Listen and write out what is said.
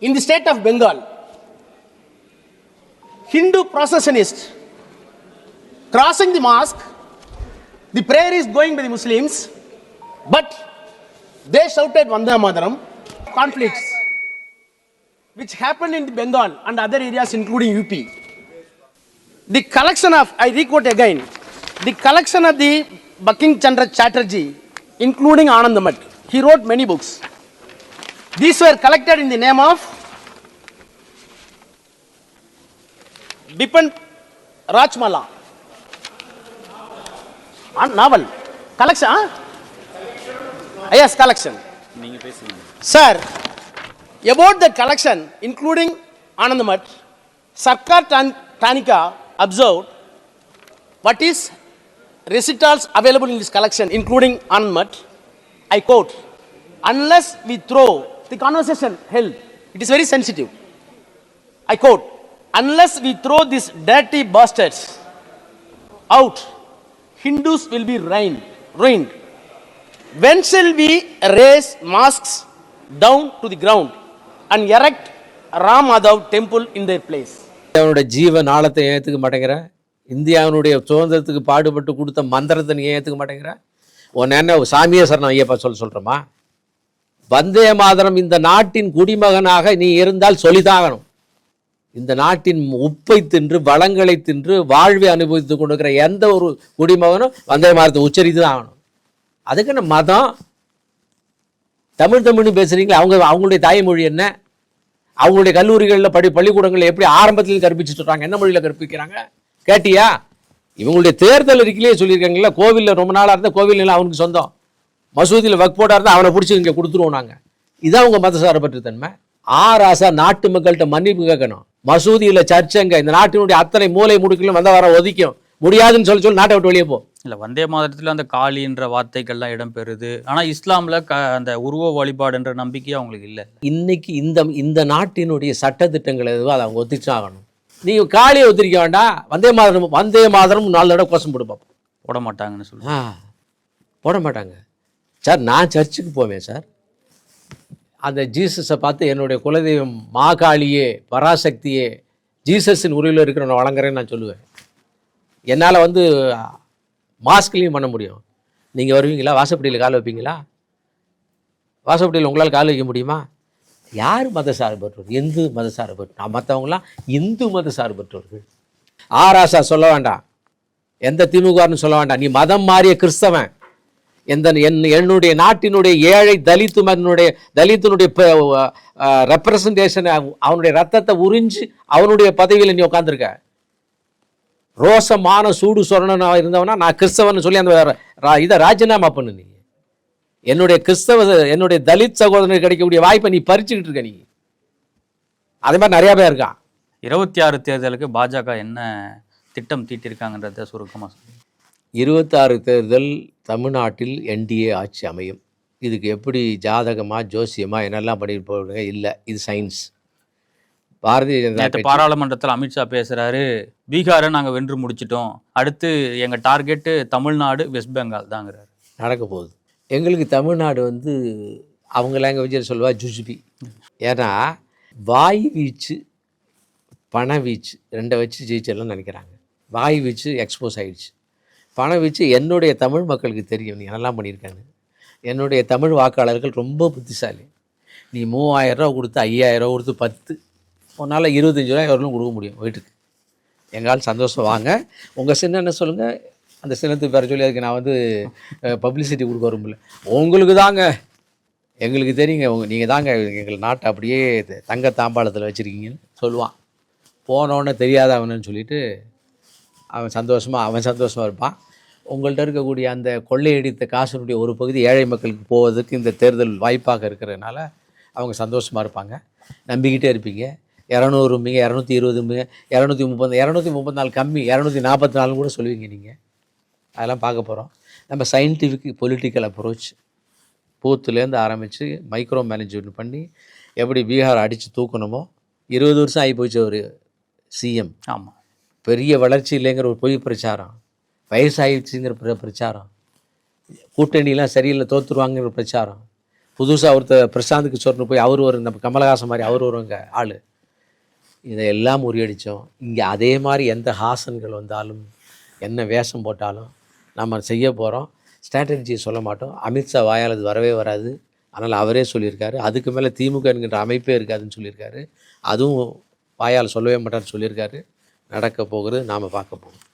In the state of Bengal, Hindu processionist crossing the mosque, the prayer is going by the Muslims, but they shouted Vande Mataram, conflicts which happened in the Bengal and other areas including UP. The collection of, I requote again, the collection of the Baking Chandra Chatterjee, including Anandamat, he wrote many books. These were collected in the name of Bipan Rajmala. Ah, novel. Collection, huh? Yes, collection. Sir, about the collection, including Anandamat, Sarkar Tan- Tanika observed what is recitals available in this collection, including Anandamat. I quote, unless we throw the conversation held, it is very sensitive. I quote, unless we throw these dirty bastards out, Hindus will be ruined. ruined. When shall we raise mosques down to the ground and erect Ram Madhav temple in their place? அவனுடைய ஜீவ நாளத்தை ஏன் ஏற்றுக்க மாட்டேங்கிற இந்தியாவினுடைய சுதந்திரத்துக்கு பாடுபட்டு கொடுத்த மந்திரத்தை நீ ஏன் ஏற்றுக்க மாட்டேங்கிற உன் என்ன சாமியே சரணம் ஐயப்பா சொல்ல சொல்கிறோமா வந்தே மாதரம் இந்த நாட்டின் குடிமகனாக நீ இருந்தால் சொல்லிதாகணும். இந்த நாட்டின் உப்பை தின்று வளங்களை தின்று வாழ்வை அனுபவித்து கொண்டிருக்கிற எந்த ஒரு குடிமகனும் வந்தே மாதத்தை உச்சரித்து தான் ஆகணும் அதுக்குன்னு மதம்? தமிழ் தமிழ்னு பேசுகிறீங்களே அவங்க அவங்களுடைய தாய்மொழி என்ன? அவங்களுடைய கல்லூரிகளில் படி பள்ளிக்கூடங்களில் எப்படி ஆரம்பத்தில் கற்பிச்சுட்டு இருக்காங்க? என்ன மொழியில் கற்பிக்கிறாங்க? கேட்டியா? இவங்களுடைய தேர்தல் அறிக்கையிலே சொல்லியிருக்காங்களா கோவிலில் ரொம்ப நாளாக இருந்தால் கோவில் அவனுக்கு சொந்தம். மசூதியில் வக் போட்டா இருந்தால் அவனை பிடிச்சி இங்கே கொடுத்துருவோம் நாங்கள் இதான் உங்கள் மதசார்பற்ற தன்மை ஆ ராசா நாட்டு மக்கள்கிட்ட மன்னிப்பு கேட்கணும். மசூதியில் சர்ச்சைங்க இந்த நாட்டினுடைய அத்தனை மூலை முடுக்கிலும் வந்த வர ஒதிக்கும். முடியாதுன்னு சொல்லி சொல்லி நாட்டை விட்டு வெளியே போ. இல்ல வந்தே மாதத்துல அந்த காளின்ற வார்த்தைகள்லாம் இடம்பெறுது. ஆனா இஸ்லாம்ல க அந்த உருவ வழிபாடுன்ற நம்பிக்கை அவங்களுக்கு இல்ல. இன்னைக்கு இந்த இந்த நாட்டினுடைய சட்டத்திட்டங்கள் எதுவோ அதை அவங்க ஒத்திச்சாகணும் நீங்கள் காளியை ஒத்திரிக்க வேண்டாம். வந்தே மாதரம் வந்தே மாதரம் நாலு தடவை கோஷம் போட்டு பார்ப்போம் போட மாட்டாங்கன்னு சொல்லி போட மாட்டாங்க. சார் நான் சர்ச்சுக்கு போவேன் சார் அந்த ஜீசஸை பார்த்து என்னுடைய குலதெய்வம் மாகாளியே பராசக்தியே ஜீசஸின் உருவில் இருக்கிற நான் வழங்குறேன்னு நான் சொல்லுவேன். என்னால் வந்து மாஸ்க்லேயும் பண்ண முடியும். நீங்கள் வருவீங்களா? வாசப்படியில் கால் வைப்பீங்களா? வாசப்படியில் உங்களால் கால் வைக்க முடியுமா? யார் மத சார்பற்றவர் இந்து மத சார்பற்றவர் மற்றவங்களாம் இந்து மத சார்பற்றவர்கள் ஆராசா சொல்ல வேண்டாம். எந்த திமுகன்னு சொல்ல வேண்டாம். நீ மதம் மாறிய கிறிஸ்தவன். எந்த என் என்னுடைய நாட்டினுடைய ஏழை தலித்து மகனுடைய தலித்தினுடைய ரெப்ரசன்டேஷன் அவனுடைய ரத்தத்தை உறிஞ்சு அவனுடைய பதவியில் நீ உட்காந்துருக்க ரோசமான சூடு சொரணனாக இருந்தவனா நான் கிறிஸ்தவன் சொல்லி அந்த ரா- இதை ராஜினாமா பண்ணு நீ. என்னுடைய கிறிஸ்தவ என்னுடைய தலித் சகோதரனுக்கு கிடைக்கக்கூடிய வாய்ப்பை நீ பறிச்சுக்கிட்டு இருக்க நீ. அதே மாதிரி நிறையா பேர் இருக்கான். இருபத்தி ஆறு தேர்தலுக்கு பாஜக என்ன திட்டம் தீட்டிருக்காங்கன்றத சுருக்கமாக சொல்லுங்க. இருபத்தாறு தேர்தல் தமிழ்நாட்டில் என்டிஏ ஆட்சி அமையும். இதுக்கு எப்படி ஜாதகமா ஜோசியமா என்னெல்லாம் பண்ணிட்டு போடுங்க இல்லை இது சயின்ஸ் பாரதிய ஜனதா பாராளுமன்றத்தில் அமித்ஷா பேசுறாரு பீகாரை நாங்க வென்று முடிச்சிட்டோம். அடுத்து எங்க டார்கெட்டு தமிழ்நாடு வெஸ்ட் பெங்கால் தாங்கிறாரு. நடக்க போகுது. எங்களுக்கு தமிழ்நாடு வந்து அவங்க லாங்குவேஜில் சொல்லுவா ஜுஜுபி ஏன்னா வாய் வீச்சு பண வீச்சு ரெண்டை வச்சு ஜெயிச்சிடலாம் நினைக்கிறாங்க. வாய் வீச்சு எக்ஸ்போஸ் ஆயிடுச்சு. பண வீச்சு என்னுடைய தமிழ் மக்களுக்கு தெரியும். நீ என்னெல்லாம் பண்ணியிருக்காங்க என்னுடைய தமிழ் வாக்காளர்கள் ரொம்ப புத்திசாலி. நீ மூவாயிரரூவா ரூபா கொடுத்து ஐயாயிரரூவா கொடுத்து பத்து. உன்னால் இருபத்தஞ்சி ரூபாய் எவ்வளோ கொடுக்க முடியும் வீட்டுக்கு. எங்கால் சந்தோஷம் வாங்க. உங்கள் சின்ன என்ன சொல்லுங்கள் அந்த சின்னத்துக்கு பேர சொல்லி அதுக்கு நான் வந்து பப்ளிசிட்டி கொடுக்க விரும்பல. உங்களுக்கு தாங்க. எங்களுக்கு தெரியுங்க. உங்கள் நீங்கள் தாங்க எங்கள் நாட்டை அப்படியே தங்க தாம்பாளத்தில் வச்சுருக்கீங்கன்னு சொல்லுவான். போனோன்னே தெரியாதவனு சொல்லிவிட்டு சொல்லிட்டு அவன் சந்தோஷமாக அவன் சந்தோஷமாக இருப்பான். உங்கள்கிட்ட இருக்கக்கூடிய அந்த கொள்ளையடித்த காசினுடைய ஒரு பகுதி ஏழை மக்களுக்கு போவதற்கு இந்த தேர்தல் வாய்ப்பாக இருக்கிறதுனால அவங்க சந்தோஷமாக இருப்பாங்க. நம்பிக்கிட்டே இருப்பீங்க. இரநூறும்பிங்க இரநூத்தி இருபதும்பிங்க இரநூத்தி முப்பது இரநூத்தி முப்பத்தி நாலு கம்மி இரநூத்தி நாற்பத்தி நாலு கூட சொல்லுவீங்க நீங்கள் அதெல்லாம் பார்க்க போகிறோம் நம்ம சயின்டிஃபிக் பொலிட்டிக்கல் அப்ரோச் பூத்துலேருந்து ஆரம்பித்து மைக்ரோ மேனேஜ்மெண்ட் பண்ணி எப்படி பீகார் அடித்து தூக்கணுமோ இருபது வருஷம் ஆகி போச்சு ஒரு சிஎம் ஆமாம் பெரிய வளர்ச்சி இல்லைங்கிற ஒரு பொய் பிரச்சாரம். வயசாகிடுச்சுங்கிற பிர பிரச்சாரம். கூட்டணிலாம் சரியில்லை தோற்றுருவாங்கிற பிரச்சாரம். புதுசாக ஒருத்தர் பிரசாந்துக்கு கிஷோர்னு போய் அவர் ஒரு நம்ம கமலஹாசன் மாதிரி அவர் வருவாங்க ஆள். இதையெல்லாம் முறியடித்தோம் இங்கே அதே மாதிரி எந்த ஹாசன்கள் வந்தாலும் என்ன வேஷம் போட்டாலும் நம்ம செய்ய போகிறோம் ஸ்ட்ராட்டஜி சொல்ல மாட்டோம். அமித்ஷா வாயால் அது வரவே வராது. அதனால் அவரே சொல்லியிருக்காரு. அதுக்கு மேலே திமுக என்கின்ற அமைப்பே இருக்காதுன்னு சொல்லியிருக்காரு. அதுவும் வாயால் சொல்லவே மாட்டார்னு சொல்லியிருக்காரு. நடக்க போகிறது நாம் பார்க்க போகிறோம்.